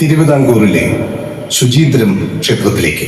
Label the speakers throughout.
Speaker 1: തിരുവിതാംകൂറിലെ ശുചീന്ദ്രം ക്ഷേത്രത്തിലേക്ക്.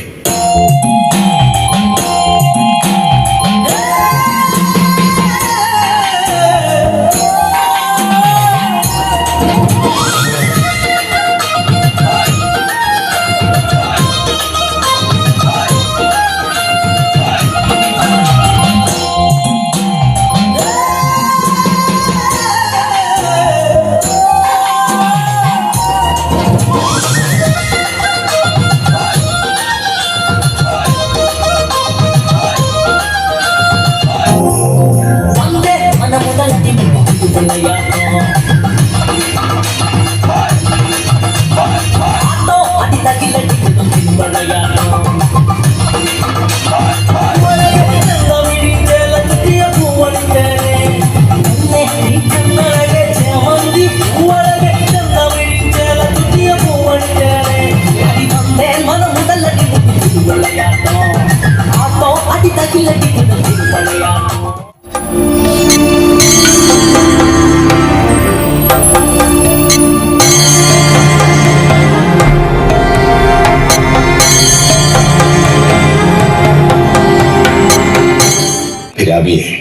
Speaker 2: രാവിയെ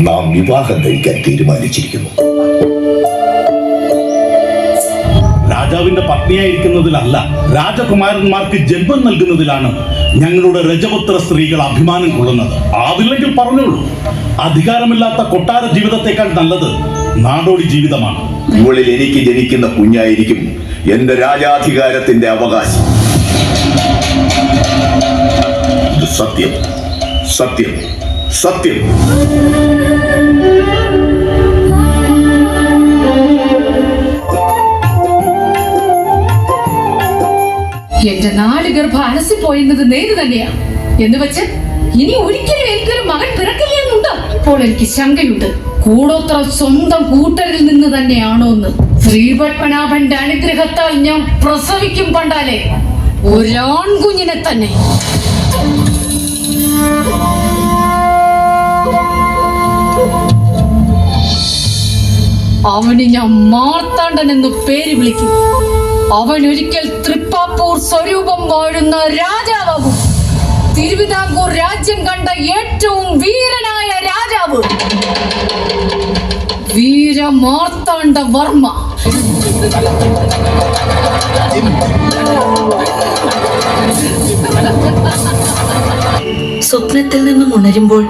Speaker 2: നാം വിവാഹം കഴിക്കാൻ തീരുമാനിച്ചിരിക്കുന്നു.
Speaker 3: രാജാവിന്റെ പത്നിയായിരിക്കുന്നതിലല്ല രാജകുമാരന്മാർക്ക് ജന്മം നൽകുന്നതിലാണ് ഞങ്ങളുടെ രജപുത്ര സ്ത്രീകൾ അഭിമാനം കൊള്ളുന്നത്. ആവില്ലെങ്കിൽ പറഞ്ഞോളൂ അധികാരമില്ലാത്ത കൊട്ടാര ജീവിതത്തെക്കാൾ നല്ലത് നാടോടി ജീവിതമാണ്.
Speaker 2: ഇവളിൽ എനിക്ക് ജനിക്കുന്ന കുഞ്ഞായിരിക്കും എന്റെ രാജാധികാരത്തിന്റെ അവകാശം. സത്യം സത്യം. സത്യം.
Speaker 4: എന്റെ നാല് ഗർഭം അലസിപ്പോയെന്നത് നേര് തന്നെയാ. എന്ന് വെച്ച് ഇനി ഒരിക്കലും എനിക്കൊരു മകൻ പിറക്കില്ല അപ്പോൾ എനിക്ക് ശങ്കയുണ്ട്. കൂടോത്ര സ്വന്തം കൂട്ടരിൽ നിന്ന് തന്നെയാണോ എന്ന്. ശ്രീപത്മനാഭന്റെ അനുഗ്രഹത്താൽ ഞാൻ പ്രസവിക്കും പണ്ടാലേ. ഒരാൺകുഞ്ഞിനെ തന്നെ. അവന് ഞാൻ മാർത്താണ്ഡൻ എന്ന് പേര് വിളിക്കും. അവൻ ഒരിക്കൽ തൃപ്പാപ്പൂർ സ്വരൂപം വാഴുന്ന രാജാവാകും. തിരുവിതാംകൂർ രാജ്യം കണ്ട ഏറ്റവും വീരനായ രാജാവ്. വീരമാർത്താണ്ഡ വർമ്മ.
Speaker 5: സ്വപ്നത്തിൽ നിന്നും ഉണരുമ്പോൾ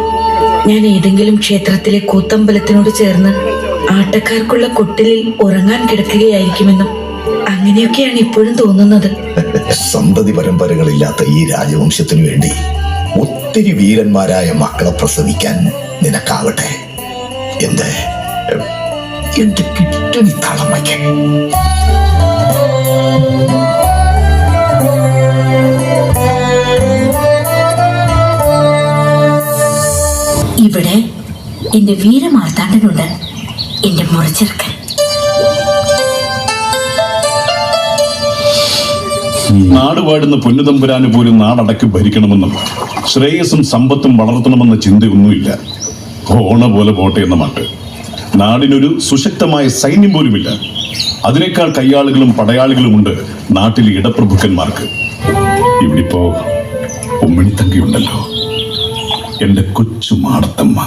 Speaker 5: ഞാൻ ഏതെങ്കിലും ക്ഷേത്രത്തിലെ കൂത്തമ്പലത്തിനോട് ചേർന്ന് ആട്ടക്കാർക്കുള്ള കൊട്ടിലിൽ ഉറങ്ങാൻ കിടക്കുകയായിരിക്കുമെന്നും അങ്ങനെയൊക്കെയാണ് ഇപ്പോഴും തോന്നുന്നത്.
Speaker 2: സന്തതി പരമ്പരകളില്ലാത്ത ഈ രാജവംശത്തിനു വേണ്ടി ഒത്തിരി വീരന്മാരായ മക്കളെ പ്രസവിക്കാൻ നിനക്കാവട്ടെ. എന്ത്? എന്റെ കിട്ടണി തളമയ്ക്ക്?
Speaker 5: ഇവിടെ എന്റെ വീരമാർത്താണ്ടനുണ്ട് എന്റെ മുറച്ചെറുക്കൻ
Speaker 3: നാട് പൊന്നുതമ്പുരാന് പോലും നാടടക്കി ഭരിക്കണമെന്നും ശ്രേയസ്സും സമ്പത്തും വളർത്തണമെന്ന ചിന്തയൊന്നുമില്ല. ഓണ പോലെ പോട്ടെ എന്ന മട്ട്. നാടിനൊരു സുശക്തമായ സൈന്യം പോലുമില്ല. അതിനേക്കാൾ കയ്യാളുകളും പടയാളികളുമുണ്ട് നാട്ടിലെ ഇടപ്രഭുക്കന്മാർക്ക്. ഇവിടിപ്പോ ഉമ്മണിത്തങ്കിയുണ്ടല്ലോ. എന്റെ കൊച്ചു മാടത്തമ്മ.